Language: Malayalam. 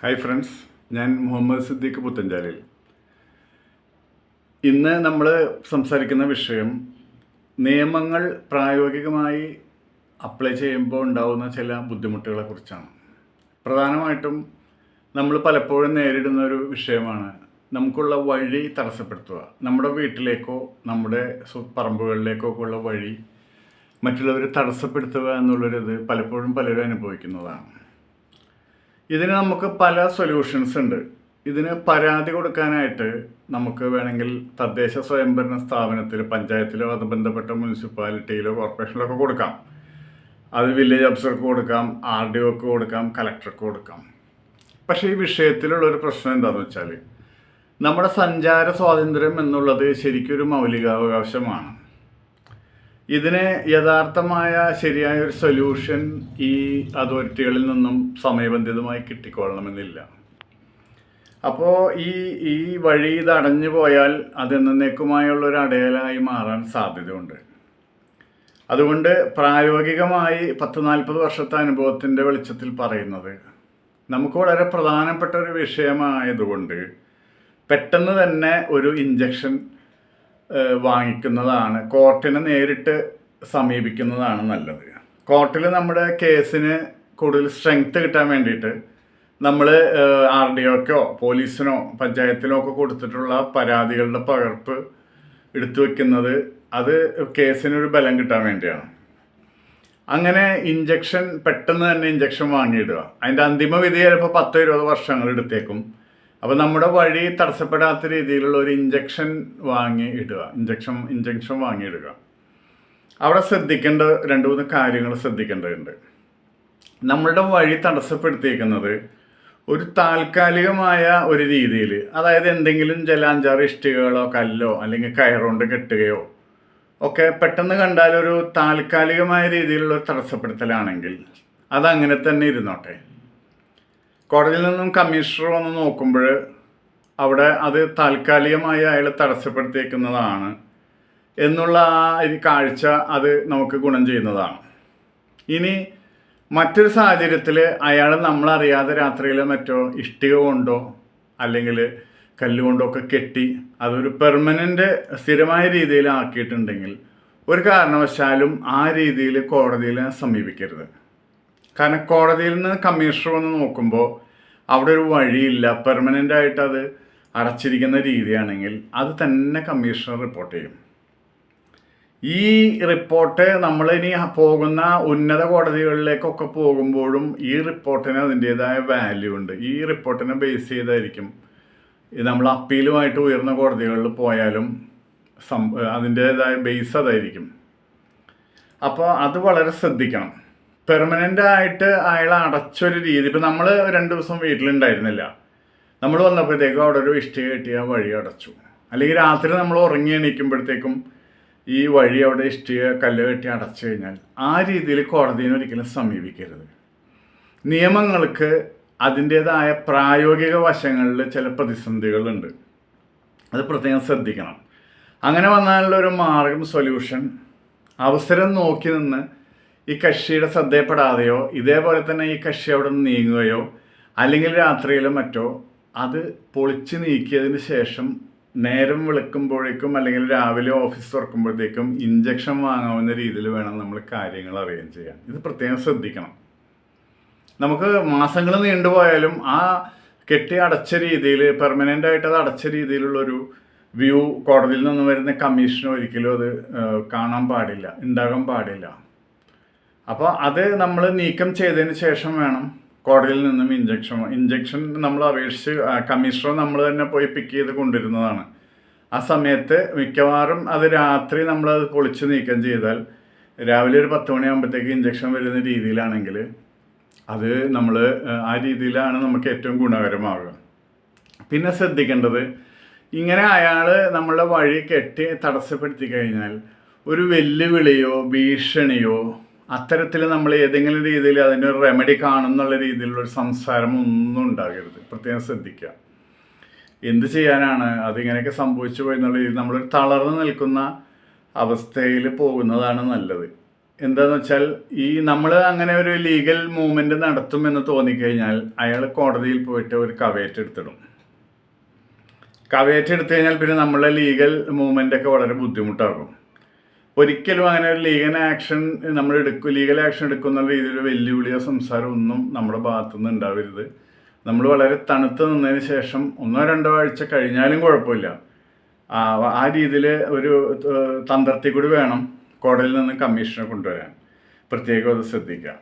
ഹായ് ഫ്രണ്ട്സ് ഞാൻ മുഹമ്മദ് സിദ്ദീഖ് പുത്തഞ്ചാലിൽ ഇന്ന് നമ്മൾ സംസാരിക്കുന്ന വിഷയം നിയമങ്ങൾ പ്രായോഗികമായി അപ്ലൈ ചെയ്യുമ്പോൾ ഉണ്ടാകുന്ന ചില ബുദ്ധിമുട്ടുകളെ കുറിച്ചാണ്. പ്രധാനമായിട്ടും നമ്മൾ പലപ്പോഴും നേരിടുന്ന ഒരു വിഷയമാണ് നമുക്കുള്ള വഴി തടസ്സപ്പെടുത്തുക. നമ്മുടെ വീട്ടിലേക്കോ നമ്മുടെ പറമ്പുകളിലേക്കോ ഉള്ള വഴി മറ്റുള്ളവർ തടസ്സപ്പെടുത്തുക എന്നുള്ളൊരിത് പലപ്പോഴും പലരും അനുഭവിക്കുന്നതാണ്. ഇതിന് നമുക്ക് പല സൊല്യൂഷൻസ് ഉണ്ട്. ഇതിന് പരാതി കൊടുക്കാനായിട്ട് നമുക്ക് വേണമെങ്കിൽ തദ്ദേശ സ്വയംഭരണ സ്ഥാപനത്തിൽ പഞ്ചായത്തിലോ അത് ബന്ധപ്പെട്ട മുനിസിപ്പാലിറ്റിയിലോ കോർപ്പറേഷനിലോ ഒക്കെ കൊടുക്കാം. അത് വില്ലേജ് ഓഫീസർക്ക് കൊടുക്കാം ആർ ഡി ഒക്ക് കൊടുക്കാം കലക്ടർക്ക് കൊടുക്കാം. പക്ഷേ ഈ വിഷയത്തിലുള്ള ഒരു പ്രശ്നം എന്താണെന്ന് വെച്ചാൽ നമ്മുടെ സഞ്ചാര സ്വാതന്ത്ര്യം എന്നുള്ളത് ശരിക്കൊരു മൗലികാവകാശമാണ്. ഇതിന് യഥാർത്ഥമായ ശരിയായ ഒരു സൊല്യൂഷൻ ഈ അതോറിറ്റികളിൽ നിന്നും സമയബന്ധിതമായി കിട്ടിക്കൊള്ളണമെന്നില്ല. അപ്പോൾ ഈ ഈ വഴി ഇത് അടഞ്ഞു പോയാൽ അത് എന്നേക്കുമായുള്ള ഒരു അടയാലായി മാറാൻ സാധ്യതയുണ്ട്. അതുകൊണ്ട് പ്രായോഗികമായി പത്ത് നാൽപ്പത് വർഷത്തെ അനുഭവത്തിന്റെ വെളിച്ചത്തിൽ പറയുന്നത് നമുക്ക് വളരെ പ്രധാനപ്പെട്ട ഒരു വിഷയമായതുകൊണ്ട് പെട്ടെന്ന് തന്നെ ഒരു ഇഞ്ചക്ഷൻ വാങ്ങിക്കുന്നതാണ്. കോർട്ടിനെ നേരിട്ട് സമീപിക്കുന്നതാണ് നല്ലത്. കോർട്ടിൽ നമ്മുടെ കേസിന് കൂടുതൽ സ്ട്രെങ്ത് കിട്ടാൻ വേണ്ടിയിട്ട് നമ്മൾ ആർ ഡി ഒക്കോ പോലീസിനോ പഞ്ചായത്തിനോ ഒക്കെ കൊടുത്തിട്ടുള്ള പരാതികളുടെ പകർപ്പ് എടുത്തു വെക്കുന്നത് അത് കേസിനൊരു ബലം കിട്ടാൻ വേണ്ടിയാണ്. അങ്ങനെ ഇഞ്ചക്ഷൻ പെട്ടെന്ന് തന്നെ ഇഞ്ചക്ഷൻ വാങ്ങിയിടുക. അതിന്റെ അന്തിമ വിധി ചിലപ്പോൾ പത്തോ ഇരുപത് വർഷങ്ങൾ എടുത്തേക്കും. അപ്പോൾ നമ്മുടെ വഴി തടസ്സപ്പെടാത്ത രീതിയിലുള്ള ഒരു ഇഞ്ചക്ഷൻ വാങ്ങി ഇടുക. ഇഞ്ചക്ഷൻ ഇഞ്ചക്ഷൻ വാങ്ങിയിടുക അവിടെ ശ്രദ്ധിക്കേണ്ട രണ്ട് മൂന്ന് കാര്യങ്ങൾ ശ്രദ്ധിക്കേണ്ടതുണ്ട്. നമ്മളുടെ വഴി തടസ്സപ്പെടുത്തിയിരിക്കുന്നത് ഒരു താൽക്കാലികമായ ഒരു രീതിയിൽ അതായത് എന്തെങ്കിലും ജലാഞ്ചാറ് ഇഷ്ടികകളോ കല്ലോ അല്ലെങ്കിൽ കയറുകൊണ്ട് കെട്ടുകയോ ഒക്കെ പെട്ടെന്ന് കണ്ടാൽ ഒരു താൽക്കാലികമായ രീതിയിലുള്ള തടസ്സപ്പെടുത്തലാണെങ്കിൽ അതങ്ങനെ തന്നെ ഇരുന്നോട്ടെ. കോടതിയിൽ നിന്നും കമ്മീഷണർ വന്ന് നോക്കുമ്പോൾ അവിടെ അത് താൽക്കാലികമായി അയാൾ തടസ്സപ്പെടുത്തിയേക്കുന്നതാണ് എന്നുള്ള ആ ഒരു കാഴ്ച അത് നമുക്ക് ഗുണം ചെയ്യുന്നതാണ്. ഇനി മറ്റൊരു സാഹചര്യത്തിൽ അയാൾ നമ്മളറിയാതെ രാത്രിയിലോ മറ്റോ ഇഷ്ടിക കൊണ്ടോ അല്ലെങ്കിൽ കല്ലുകൊണ്ടോ ഒക്കെ കെട്ടി അതൊരു പെർമനന്റ് സ്ഥിരമായ രീതിയിൽ ആക്കിയിട്ടുണ്ടെങ്കിൽ ഒരു കാരണവശാലും ആ രീതിയിൽ കോടതിയിൽ സമീപിക്കരുത്. കാരണം കോടതിയിൽ നിന്ന് കമ്മീഷണർ വന്ന് നോക്കുമ്പോൾ അവിടെ ഒരു വഴിയില്ല. പെർമനന്റ് ആയിട്ട് അത് അടച്ചിരിക്കുന്ന രീതിയാണെങ്കിൽ അത് തന്നെ കമ്മീഷണർ റിപ്പോർട്ട് ചെയ്യും. ഈ റിപ്പോർട്ട് നമ്മളിനി പോകുന്ന ഉന്നത കോടതികളിലേക്കൊക്കെ പോകുമ്പോഴും ഈ റിപ്പോർട്ടിന് അതിന്റേതായ വാല്യൂ ഉണ്ട്. ഈ റിപ്പോർട്ടിനെ ബേസ് ചെയ്തായിരിക്കും നമ്മൾ അപ്പീലുമായിട്ട് ഉയർന്ന കോടതികളിൽ പോയാലും സം അതിന്റേതായ ബേസ് അതായിരിക്കും. അപ്പോൾ അത് വളരെ ശ്രദ്ധിക്കണം. പെർമനന്റ് ആയിട്ട് അയാൾ അടച്ചൊരു രീതി. ഇപ്പം നമ്മൾ രണ്ട് ദിവസം വീട്ടിലുണ്ടായിരുന്നില്ല. നമ്മൾ വന്നപ്പോഴത്തേക്കും അവിടെ ഒരു ഇഷ്ടിക കെട്ടിയ വഴി അടച്ചു. അല്ലെങ്കിൽ രാത്രി നമ്മൾ ഉറങ്ങി എണീക്കുമ്പോഴത്തേക്കും ഈ വഴി അവിടെ ഇഷ്ടിക കല്ല് കെട്ടി അടച്ചു കഴിഞ്ഞാൽ ആ രീതിയിൽ കോടതിയെ ഒരിക്കലും സമീപിക്കരുത്. നിയമങ്ങൾക്ക് അതിന്റേതായ പ്രായോഗിക വശങ്ങളിൽ ചില പ്രതിസന്ധികളുണ്ട്. അത് പ്രത്യേകം ശ്രദ്ധിക്കണം. അങ്ങനെ വന്നാലുള്ള ഒരു മാർഗം സൊല്യൂഷൻ അവസരം നോക്കി നിന്ന് ഈ കക്ഷിയുടെ ശ്രദ്ധയപ്പെടാതെയോ ഇതേപോലെ തന്നെ ഈ കക്ഷി അവിടെ നിന്ന് നീങ്ങുകയോ അല്ലെങ്കിൽ രാത്രിയിലോ മറ്റോ അത് പൊളിച്ച് നീക്കിയതിന് ശേഷം നേരം വിളിക്കുമ്പോഴേക്കും അല്ലെങ്കിൽ രാവിലെ ഓഫീസ് തുറക്കുമ്പോഴത്തേക്കും ഇഞ്ചക്ഷൻ വാങ്ങാവുന്ന രീതിയിൽ വേണം നമ്മൾ കാര്യങ്ങൾ അറേഞ്ച് ചെയ്യാൻ. ഇത് പ്രത്യേകം ശ്രദ്ധിക്കണം. നമുക്ക് മാസങ്ങൾ നീണ്ടുപോയാലും ആ കെട്ടി അടച്ച രീതിയിൽ പെർമനന്റ് ആയിട്ട് അത് അടച്ച രീതിയിലുള്ളൊരു വ്യൂ കോടതിയിൽ നിന്ന് വരുന്ന കമ്മീഷനോ ഒരിക്കലും അത് കാണാൻ പാടില്ല ഉണ്ടാകാൻ പാടില്ല. അപ്പോൾ അത് നമ്മൾ നീക്കം ചെയ്തതിന് ശേഷം വേണം കോടതിയിൽ നിന്നും ഇഞ്ചക്ഷൻ ഇഞ്ചക്ഷൻ നമ്മൾ അപേക്ഷിച്ച് കമ്മീഷണർ നമ്മൾ തന്നെ പോയി പിക്ക് ചെയ്ത് കൊണ്ടിരുന്നതാണ് ആ സമയത്ത് മിക്കവാറും അത് രാത്രി നമ്മളത് പൊളിച്ച് നീക്കം ചെയ്താൽ രാവിലെ ഒരു പത്ത് മണിയാകുമ്പോഴത്തേക്ക് ഇഞ്ചക്ഷൻ വരുന്ന രീതിയിലാണെങ്കിൽ അത് നമ്മൾ ആ രീതിയിലാണ് നമുക്ക് ഏറ്റവും ഗുണകരമാവുക. പിന്നെ ശ്രദ്ധിക്കേണ്ടത് ഇങ്ങനെ അയാൾ നമ്മളുടെ വഴി കെട്ടി തടസ്സപ്പെടുത്തി കഴിഞ്ഞാൽ ഒരു വെല്ലുവിളിയോ ഭീഷണിയോ അത്തരത്തിൽ നമ്മൾ ഏതെങ്കിലും രീതിയിൽ അതിനൊരു റെമഡി കാണുന്നുള്ള രീതിയിലുള്ള ഒരു സംസാരം ഒന്നും ഉണ്ടാകരുത്. പ്രത്യേകം ശ്രദ്ധിക്കുക എന്ത് ചെയ്യാനാണ്? അതിങ്ങനെയൊക്കെ സംഭവിച്ചു പോയി എന്നുള്ള രീതിയിൽ നമ്മൾ തളർന്നു നിൽക്കുന്ന അവസ്ഥയിൽ പോകുന്നതാണ് നല്ലത്. എന്താന്ന് വെച്ചാൽ ഈ നമ്മൾ അങ്ങനെ ഒരു ലീഗൽ മൂവ്മെന്റ് നടത്തുമെന്ന് തോന്നിക്കഴിഞ്ഞാൽ അയാൾ കോടതിയിൽ പോയിട്ട് ഒരു കവേറ്റ് എടുത്തിടും. കഴിഞ്ഞാൽ പിന്നെ നമ്മളെ ലീഗൽ മൂവ്മെന്റ് ഒക്കെ വളരെ ബുദ്ധിമുട്ടാകും. ഒരിക്കലും അങ്ങനെ ഒരു ലീഗൽ ആക്ഷൻ നമ്മൾ എടുക്കും ലീഗൽ ആക്ഷൻ എടുക്കുന്ന രീതിയിൽ വെല്ലുവിളിയോ സംസാരം ഒന്നും നമ്മുടെ ഭാഗത്തുനിന്ന് ഉണ്ടാവരുത്. നമ്മൾ വളരെ തണുത്ത് നിന്നതിന് ശേഷം ഒന്നോ രണ്ടോ ആഴ്ച കഴിഞ്ഞാലും കുഴപ്പമില്ല. ആ രീതിയിൽ ഒരു തന്ത്രത്തിൽ കൂടി വേണം കോടതിയിൽ നിന്ന് കമ്മീഷനെ കൊണ്ടുവരാൻ. പ്രത്യേകം അത് ശ്രദ്ധിക്കുക